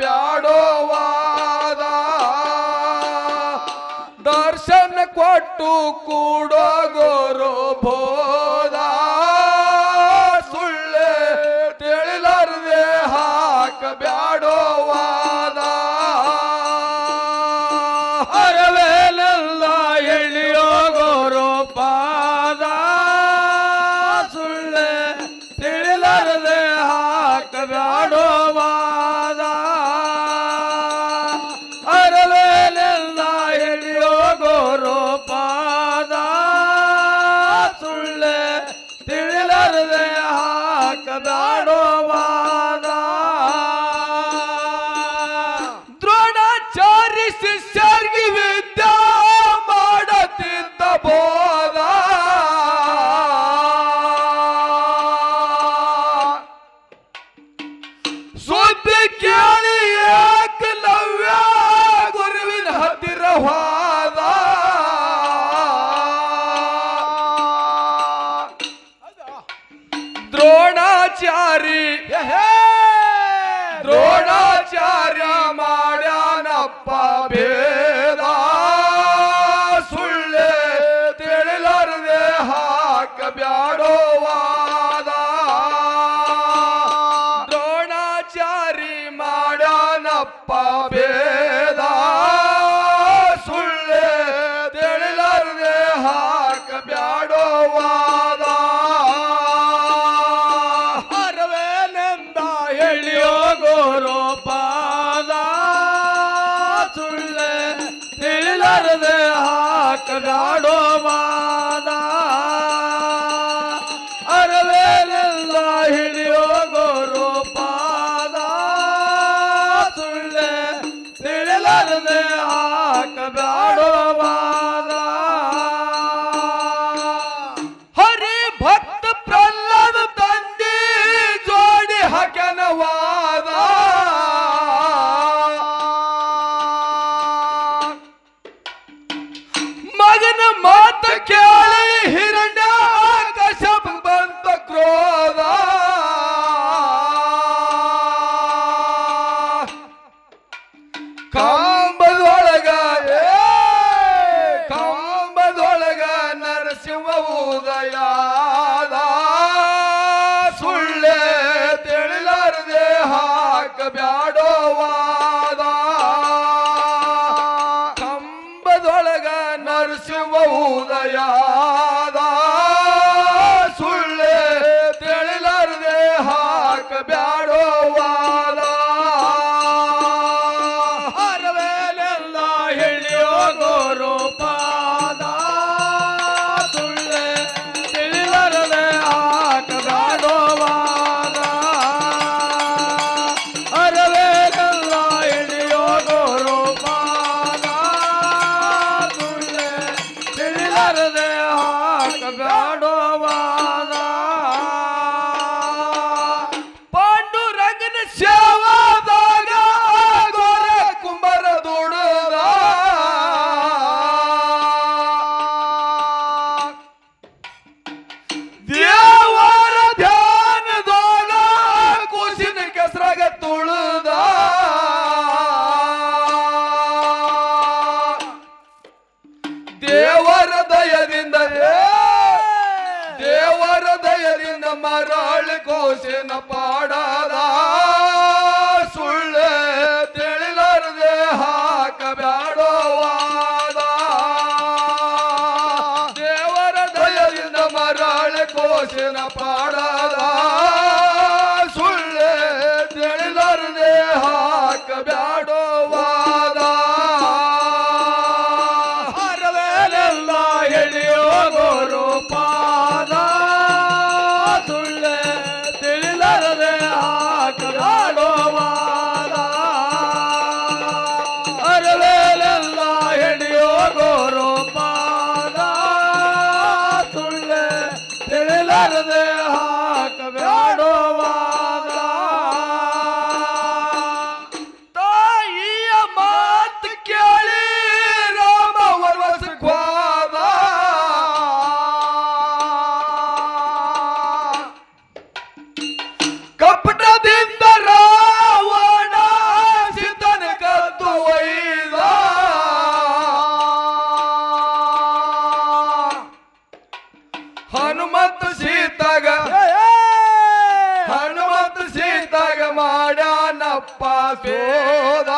ಬ್ಯಾಡೋವಾದ ದರ್ಶನ ಕೊಟ್ಟು ಕೂಡೋ Bye. ಬ್ಯಾಡೋ ಬ್ಯಾಡ ಮರಳ ಗೋಸಿನ ಪಾಡದ ಸುಳ್ಳೆ ತಿಳಿಲಾರದೆ ಹಾಕಬ್ಯಾಡೋವಾದ. ದೇವರ ದಯದಿಂದ ಮರಳ ಗೋಸಿನ ಪಾಡದ ಹನುಮಂತ ಸೀತಾಗ. ಹನುಮಂತ ಸೀತಾಗ ಮಾಡ್ಯಾನಪ್ಪ ಸೋದ.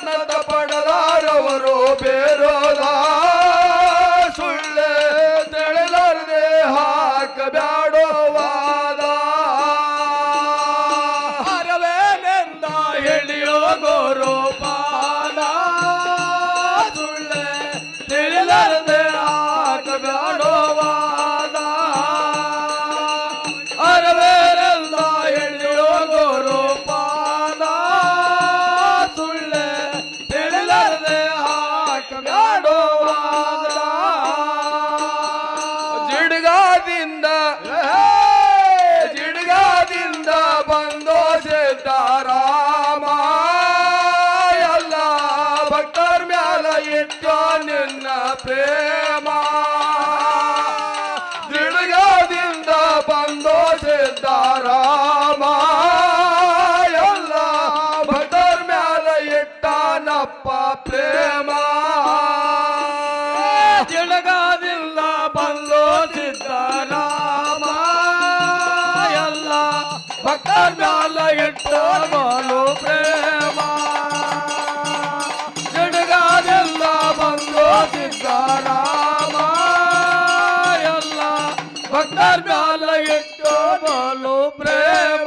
ಸಿದ್ಧರತ್ನದ ಪಡಲಾರವರು ಬೇರೋದ? ಅಪ್ಪ ಪ್ರೇಮ ತಿಳಗಾದಿಲ್ಲ ಬಲ್ಲೋ ಸಿದ್ದರಾಮ ಎಲ್ಲ ಭಕ್ತ ಮ್ಯಾಲ ಇಟ್ಟ ಬಾಲು ಪ್ರೇಮ ತಿಳಗಾದಿಲ್ಲ ಬಲ್ಲೋ ಸಿದ್ದರಾಮ ಎಲ್ಲ ಭಕ್ತ ಮ್ಯಾಲ ಇಟ್ಟ ಬಾಲು ಪ್ರೇಮ